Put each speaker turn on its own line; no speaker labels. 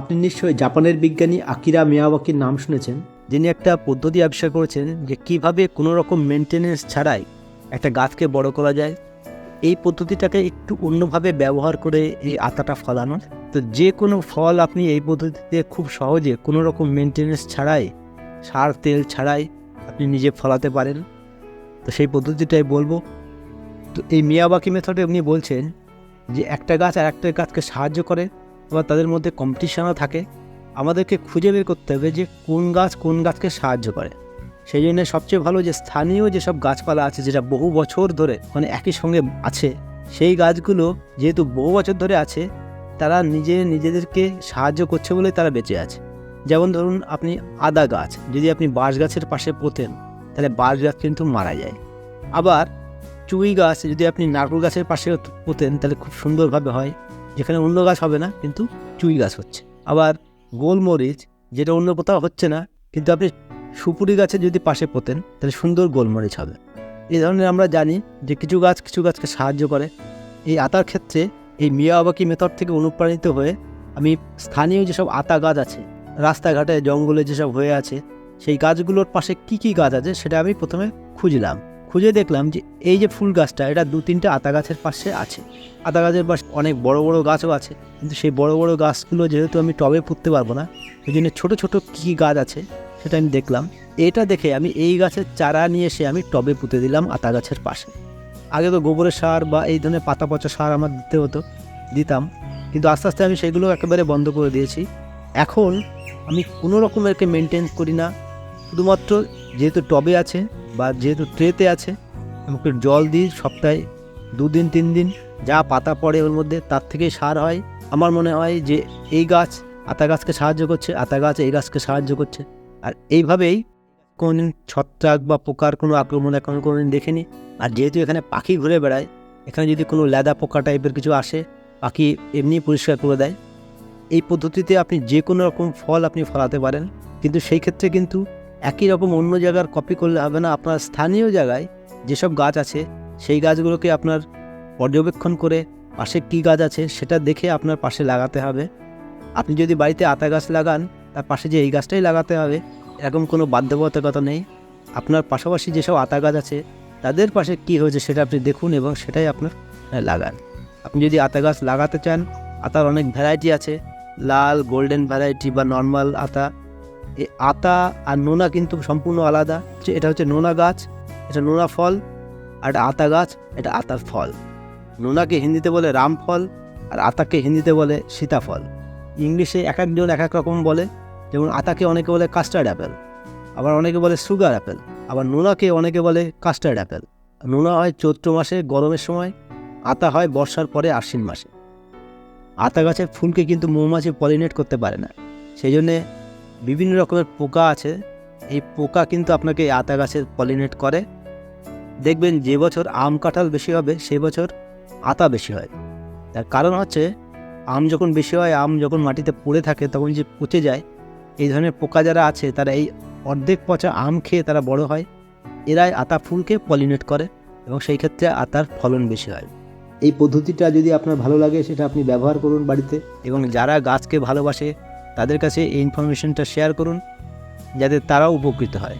আপনি নিশ্চয়ই জাপানের বিজ্ঞানী আকিরা মিয়াওয়াকির নাম শুনেছেন, যিনি একটা পদ্ধতি আবিষ্কার করেছেন যে কীভাবে কোনো রকম মেনটেনেন্স ছাড়াই একটা গাছকে বড় করা যায়। এই পদ্ধতিটাকে একটু অন্যভাবে ব্যবহার করে এই আতাটা ফলানোর তো যে কোনো ফল আপনি এই পদ্ধতিতে খুব সহজে কোনো রকম মেনটেনেন্স ছাড়াই, সার, তেল ছাড়াই আপনি নিজে ফলাতে পারেন। তো সেই পদ্ধতিটাই বলব। তো এই মিয়াবাকি মেথডে উনি বলছেন যে একটা গাছ আর একটা গাছকে সাহায্য করে। আবার তাদের মধ্যে কম্পিটিশনও থাকে, আমাদেরকে খুঁজে বের করতে হবে যে কোন গাছ কোন গাছকে সাহায্য করে। সেই জন্য সবচেয়ে ভালো যে স্থানীয় যেসব গাছপালা আছে, যেটা বহু বছর ধরে মানে একই সঙ্গে আছে, সেই গাছগুলো যেহেতু বহু বছর ধরে আছে, তারা নিজে নিজেদেরকে সাহায্য করছে বলে তারা বেঁচে আছে। যেমন ধরুন আপনি আদা গাছ, যদি আপনি বাঁশ গাছের পাশে পোতেন, তাহলে বাঁশ গাছ কিন্তু মারা যায়। আবার চুই গাছ, যদি আপনি নারকেল গাছের পাশে পোতেন, তাহলে খুব সুন্দরভাবে হয়। যেখানে অন্য গাছ হবে না, কিন্তু চুই গাছ হচ্ছে। আবার গোলমরিচ, যেটা অন্য কোথাও হচ্ছে না, কিন্তু আপনি সুপুরি গাছে যদি পাশে পোতেন, তাহলে সুন্দর গোলমরিচ হবে। এই ধরনের আমরা জানি যে কিছু গাছ কিছু গাছকে সাহায্য করে। এই আতার ক্ষেত্রে এই মিয়াবাকি মেথড থেকে অনুপ্রাণিত হয়ে আমি স্থানীয় যেসব আতা গাছ আছে, রাস্তাঘাটে, জঙ্গলে যেসব হয়ে আছে, সেই গাছগুলোর পাশে কি কি গাছ আছে, সেটা আমি প্রথমে খুঁজলাম। খুঁজে দেখলাম যে এই যে ফুল গাছটা, এটা দু তিনটে আতা গাছের পাশে আছে। আতা গাছের পাশে অনেক বড় বড় গাছও আছে, কিন্তু সেই বড় বড় গাছগুলো যেহেতু আমি টবে পুঁততে পারব না, ওই জন্য ছোটো ছোটো কী গাছ আছে সেটা আমি দেখলাম। এটা দেখে আমি এই গাছের চারা নিয়ে এসে আমি টবে পুঁতে দিলাম আতা গাছের পাশে। আগে তো গোবরের সার বা এই ধরনের পাতা পচা সার আমার দিতে হতো, দিতাম, কিন্তু আস্তে আস্তে আমি সেগুলো একেবারে বন্ধ করে দিয়েছি। এখন আমি কোনো রকমেরকে মেনটেন করি না, শুধুমাত্র যেহেতু টবে আছে বা যেহেতু ট্রেতে আছে আমাকে জল দিই সপ্তাহে দুদিন তিন দিন যা পাতা পড়ে ওর মধ্যে, তার থেকেই সার হয়। আমার মনে হয় যে এই গাছ আতা গাছকে সাহায্য করছে, আতা গাছ এই গাছকে সাহায্য করছে। আর এইভাবেই কোনোদিন ছত্রাক বা পোকার কোনো আক্রমণ এখন কোনোদিন দেখিনি। আর যেহেতু এখানে পাখি ঘুরে বেড়ায়, এখানে যদি কোনো লেদা পোকা টাইপের কিছু আসে, পাখি এমনি পরিষ্কার করে দেয়। এই পদ্ধতিতে আপনি যে কোনো রকম ফল আপনি ফলাতে পারেন। কিন্তু সেই ক্ষেত্রে কিন্তু একই রকম অন্য জায়গার কপি করলে হবে না। আপনার স্থানীয় জায়গায় যেসব গাছ আছে, সেই গাছগুলোকে আপনার পর্যবেক্ষণ করে পাশে কী গাছ আছে সেটা দেখে আপনার পাশে লাগাতে হবে। আপনি যদি বাড়িতে আতা গাছ লাগান, তার পাশে যে এই গাছটাই লাগাতে হবে, এরকম কোনো বাধ্যবাধকতা নেই। আপনার পাশাপাশি যেসব আতা গাছ আছে, তাদের পাশে কী হয়েছে সেটা আপনি দেখুন এবং সেটাই আপনার লাগান। আপনি যদি আতা গাছ লাগাতে চান, আতার অনেক ভ্যারাইটি আছে। লাল গোল্ডেন ভ্যারাইটি বা নর্মাল আতা। এই আতা আর নোনা কিন্তু সম্পূর্ণ আলাদা। যে এটা হচ্ছে নোনা গাছ, এটা নোনা ফল আর এটা আতা গাছ, এটা আতার ফল। নোনাকে হিন্দিতে বলে রামফল আর আতাকে হিন্দিতে বলে সীতাফল। ইংলিশে এক একজন এক এক রকম বলে। যেমন আতাকে অনেকে বলে কাস্টার্ড অ্যাপেল, আবার অনেকে বলে সুগার অ্যাপেল, আবার নোনাকে অনেকে বলে কাস্টার্ড অ্যাপেল। নোনা হয় চৈত্র মাসে গরমের সময়, আতা হয় বর্ষার পরে আশ্বিন মাসে। আতা গাছের ফুলকে কিন্তু মৌমাছি পলিনেট করতে পারে না। সেই জন্যে বিভিন্ন রকমের পোকা আছে। এই পোকা কিন্তু আপনাকে আতা গাছের পলিনেট করে। দেখবেন যে বছর আম কাঁঠাল বেশি হবে, সে বছর আতা বেশি হয়। তার কারণ হচ্ছে, আম যখন বেশি হয়, আম যখন মাটিতে পড়ে থাকে, তখন যে পচে যায়, এই ধরনের পোকা যারা আছে, তারা এই অর্ধেক পচা আম খেয়ে তারা বড় হয়। এরাই আতা ফুলকে পলিনেট করে এবং সেই ক্ষেত্রে আতার ফলন বেশি হয়। এই পদ্ধতিটা যদি আপনার ভালো লাগে, সেটা আপনি ব্যবহার করুন বাড়িতে। এবং যারা গাছকে ভালোবাসে তাদের কাছে এই ইনফরমেশনটা শেয়ার করুন যাতে তারাও উপকৃত হয়।